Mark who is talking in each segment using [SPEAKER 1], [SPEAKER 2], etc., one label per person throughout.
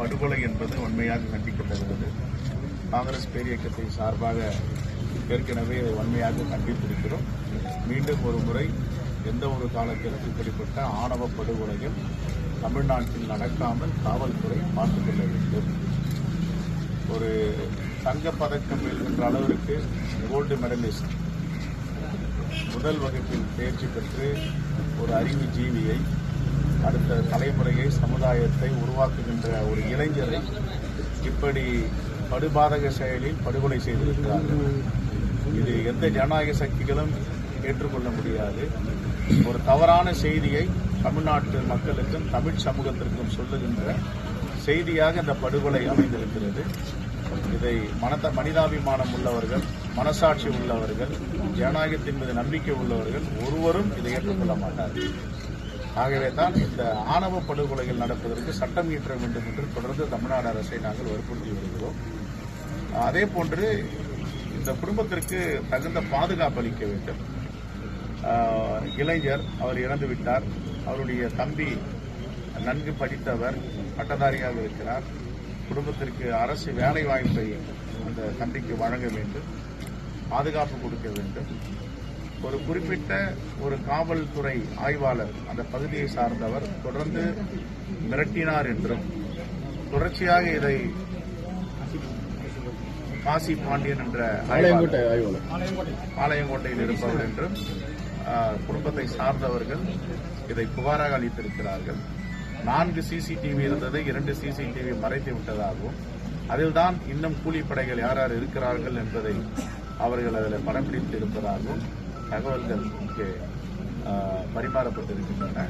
[SPEAKER 1] படுகொலை என்பது உண்மையாக கண்டிக்கப்படுகிறது. காங்கிரஸ் பேரியக்கத்தை சார்பாக ஏற்கனவே இதை வன்மையாக கண்டித்திருக்கிறோம். மீண்டும் ஒரு முறை எந்த ஒரு காலத்திலும் இப்படிப்பட்ட ஆணவ படுகொலையும் தமிழ்நாட்டில் நடக்காமல் காவல்துறை பார்த்துக் கொள்ள வேண்டும். ஒரு தங்க பதக்கம் வெல்கின்ற அளவிற்கு கோல்டு மெடலிஸ்ட் முதல் வகுப்பில் தேர்ச்சி பெற்று ஒரு அறிவு ஜீவியை அடுத்த தலைமுறையை சமுதாயத்தை உருவாக்குகின்ற ஒரு இளைஞரை இப்படி படுபாதக செயலில் படுகொலை செய்திருக்கிறார்கள் இது எந்த ஜனநாயக சக்திகளும் ஏற்றுக்கொள்ள முடியாது. ஒரு தவறான செய்தியை தமிழ்நாட்டு மக்களுக்கும் தமிழ் சமூகத்திற்கும் சொல்லுகின்ற செய்தியாக இந்த படுகொலை அமைந்திருக்கிறது. இதை மனத மனிதாபிமானம் உள்ளவர்கள் மனசாட்சி உள்ளவர்கள் ஜனநாயகத்தின் மீது நம்பிக்கை உள்ளவர்கள் ஒருவரும் இதை ஏற்றுக்கொள்ள மாட்டார்கள். ஆகவே தான் இந்த ஆணவ படுகொலைகள் நடப்பதற்கு சட்டம் இயற்ற வேண்டும் என்று தொடர்ந்து தமிழ்நாடு அரசை நாங்கள் வற்புறுத்தி வருகிறோம். அதே போன்று இந்த குடும்பத்திற்கு தகுந்த பாதுகாப்பு அளிக்க வேண்டும். இளைஞர் அவர் இறந்து விட்டார். அவருடைய தம்பி நன்கு படித்தவர் பட்டதாரியாக இருக்கிறார். குடும்பத்திற்கு அரசு வேலை வாய்ப்பை அந்த தம்பிக்கு வழங்க வேண்டும். பாதுகாப்பு கொடுக்க வேண்டும். ஒரு குறிப்பிட்ட ஒரு காவல்துறை ஆய்வாளர் அந்த பகுதியை சார்ந்தவர் தொடர்ந்து மிரட்டினார் என்றும் தொடர்ச்சியாக இதை காசி பாண்டியன் என்ற பாளையங்கோட்டையில் இருப்பவர் என்றும் குடும்பத்தை சார்ந்தவர்கள் இதை புகாராக அளித்திருக்கிறார்கள். நான்கு சிசிடிவி இருந்ததை இரண்டு சிசிடிவி மறைத்து விட்டதாகவும் அதில்தான் இன்னும் கூலிப்படைகள் யார் யார் இருக்கிறார்கள் என்பதை அவர்கள் அதில் படம் பிடித்து இருப்பதாகவும் தகவல்கள் இங்கே பரிமாறப்பட்டிருக்கின்றன.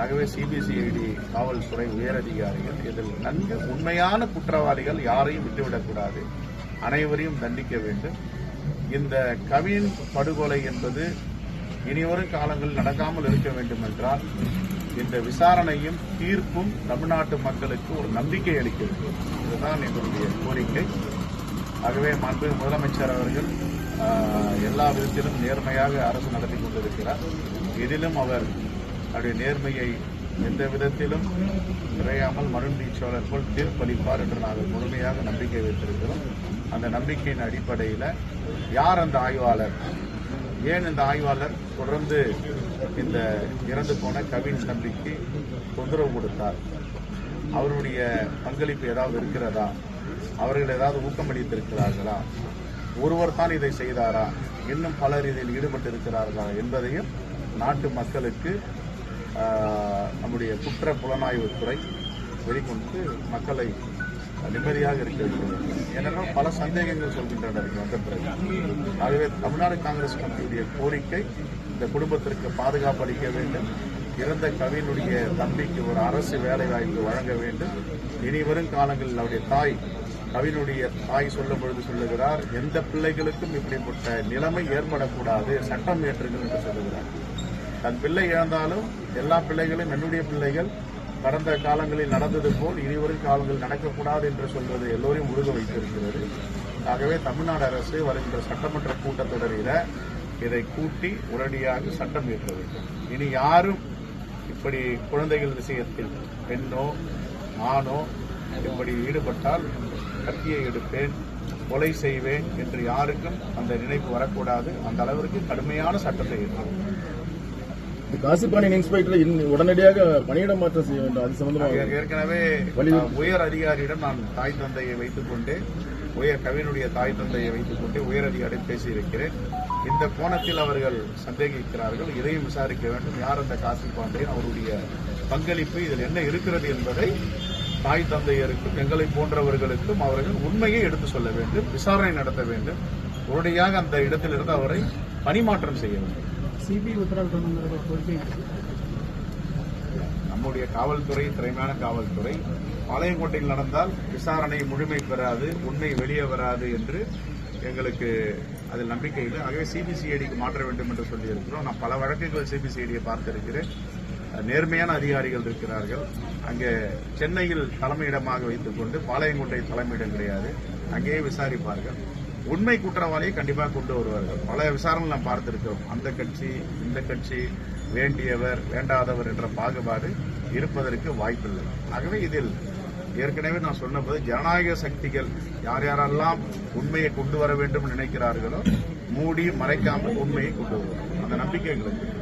[SPEAKER 1] ஆகவே சிபிசிஐடி காவல்துறை உயரதிகாரிகள் இதில் நன்கு உண்மையான குற்றவாளிகள் யாரையும் விட்டுவிடக்கூடாது. அனைவரையும் தண்டிக்க வேண்டும். இந்த கவின் படுகொலை என்பது இனிவரும் காலங்கள் நடக்காமல் இருக்க வேண்டும் என்றால் இந்த விசாரணையும் தீர்ப்பும் தமிழ்நாட்டு மக்களுக்கு ஒரு நம்பிக்கை அளிக்கிறது. இதுதான் எங்களுடைய கோரிக்கை. ஆகவே மாண்பு முதலமைச்சர் அவர்கள் எல்லா விதத்திலும் நேர்மையாக அரசு நடத்தி கொண்டிருக்கிறார். இதிலும் அவர் அவருடைய நேர்மையை எந்த விதத்திலும் குறையாமல் மருந்தீச்சோழர் போல் தீர்ப்பளிப்பார் என்று நாங்கள் முழுமையாக நம்பிக்கை வைத்திருக்கிறோம். அந்த நம்பிக்கையின் அடிப்படையில் யார் அந்த ஆய்வாளர்? ஏன் இந்த ஆய்வாளர் தொடர்ந்து இந்த இறந்து போன கவின் தம்பிக்கு தொந்தரவு கொடுத்தார்? அவருடைய பங்களிப்பு ஏதாவது இருக்கிறதா? அவர்கள் ஏதாவது ஊக்கமளித்திருக்கிறார்களா? ஒருவர் தான் இதை செய்தாரா? இன்னும் பலர் இதில் ஈடுபட்டிருக்கிறார்களா என்பதையும் நாட்டு மக்களுக்கு நம்முடைய குற்ற புலனாய்வுத்துறை வெளிக்கொண்டு மக்களை நிம்மதியாக இருக்க வேண்டும் ஏனென்றால் பல சந்தேகங்கள் சொல்கின்றனர் வந்த பிறகு. ஆகவே தமிழ்நாடு காங்கிரஸ் கமிட்டியுடைய கோரிக்கை இந்த குடும்பத்திற்கு பாதுகாப்பு அளிக்க வேண்டும். இறந்த கவினுடைய தம்பிக்கு ஒரு அரசு வேலை வாய்ப்பு வழங்க வேண்டும். இனி வரும் காலங்களில் அவருடைய தாய் கவினுடைய தாய் சொல்லும் பொழுது சொல்லுகிறார் எந்த பிள்ளைகளுக்கும் இப்படிப்பட்ட நிலைமை ஏற்படக்கூடாது சட்டம் ஏற்றுங்கள் என்று சொல்லுகிறார். தன் பிள்ளை இழந்தாலும் எல்லா பிள்ளைகளும் என்னுடைய பிள்ளைகள் கடந்த காலங்களில் நடந்தது போல் இனிவரும் காலங்கள் நடக்கக்கூடாது என்று சொல்வது எல்லோரையும் உருக வைத்திருக்கிறது. ஆகவே தமிழ்நாடு அரசு வருகின்ற சட்டமன்ற கூட்டத்தொடரில இதை கூட்டி உடனடியாக சட்டம் இயற்ற வேண்டும். இனி யாரும் இப்படி குழந்தைகள் விஷயத்தில் பெண்ணோ ஆணோ இப்படி ஈடுபட்டால் கத்தியை எடுப்பேன் கொலை செய்வேன் என்று யாருக்கும் அந்த நினைப்பு வரக்கூடாது. அந்த அளவிற்கு கடுமையான சட்டத்தை
[SPEAKER 2] காசிப்பாணியின் இன்ஸ்பெக்டர் உடனடியாக பணியிட மாற்றம் செய்ய வேண்டும். அது சம்பந்தமாக
[SPEAKER 1] ஏற்கனவே உயர் அதிகாரியிடம் நான் தாய் தந்தையை வைத்துக் கொண்டு உயர் கவினுடைய தாய் தந்தையை வைத்துக் கொண்டு உயர் அதிகாரியிடம் பேசியிருக்கிறேன். இந்த கோணத்தில் அவர்கள் சந்தேகிக்கிறார்கள். இதையும் விசாரிக்க வேண்டும். யார் அந்த காசி பாண்டியன் அவருடைய பங்களிப்பு இதில் என்ன இருக்கிறது என்பதை தாய் தந்தையருக்கும் எங்களை போன்றவர்களுக்கும் அவர்கள் உண்மையை எடுத்து சொல்ல வேண்டும் விசாரணை நடத்த வேண்டும். உடனடியாக அந்த இடத்திலிருந்து அவரை பணிமாற்றம் செய்ய வேண்டும்.
[SPEAKER 3] சிபிஐ கோரிக்கை இருக்கு.
[SPEAKER 1] நம்முடைய காவல்துறை திறமையான காவல்துறை பாளையங்கோட்டையில் நடந்தால் விசாரணை முழுமை பெறாது உண்மை வெளியே வராது என்று எங்களுக்கு அதில் நம்பிக்கை இல்லை. ஆகவே சிபிசிஐடிக்கு மாற்ற வேண்டும் என்று சொல்லியிருக்கிறோம். நான் பல வழக்குகள் சிபிசிஐடியை பார்த்திருக்கிறேன். நேர்மையான அதிகாரிகள் இருக்கிறார்கள். அங்கே சென்னையில் தலைமையிடமாக வைத்துக்கொண்டு பாளையங்கோட்டை தலைமையிடம் கிடையாது. அங்கேயே விசாரிப்பார்கள். உண்மை குற்றவாளியை கண்டிப்பாக கொண்டு வருவார்கள். பல விசாரணைகள் நாம் பார்த்திருக்கிறோம். அந்த கட்சி இந்த கட்சி வேண்டியவர் வேண்டாதவர் என்ற பாகுபாடு இருப்பதற்கு வாய்ப்பில்லை. ஆகவே இதில் ஏற்கனவே நான் சொன்னபோது ஜனநாயக சக்திகள் யார் யாரெல்லாம் உண்மையை கொண்டு வர வேண்டும் நினைக்கிறார்களோ மூடி மறைக்காமல் உண்மையை கொண்டு வருவார்கள். அந்த நம்பிக்கை எங்களுக்கு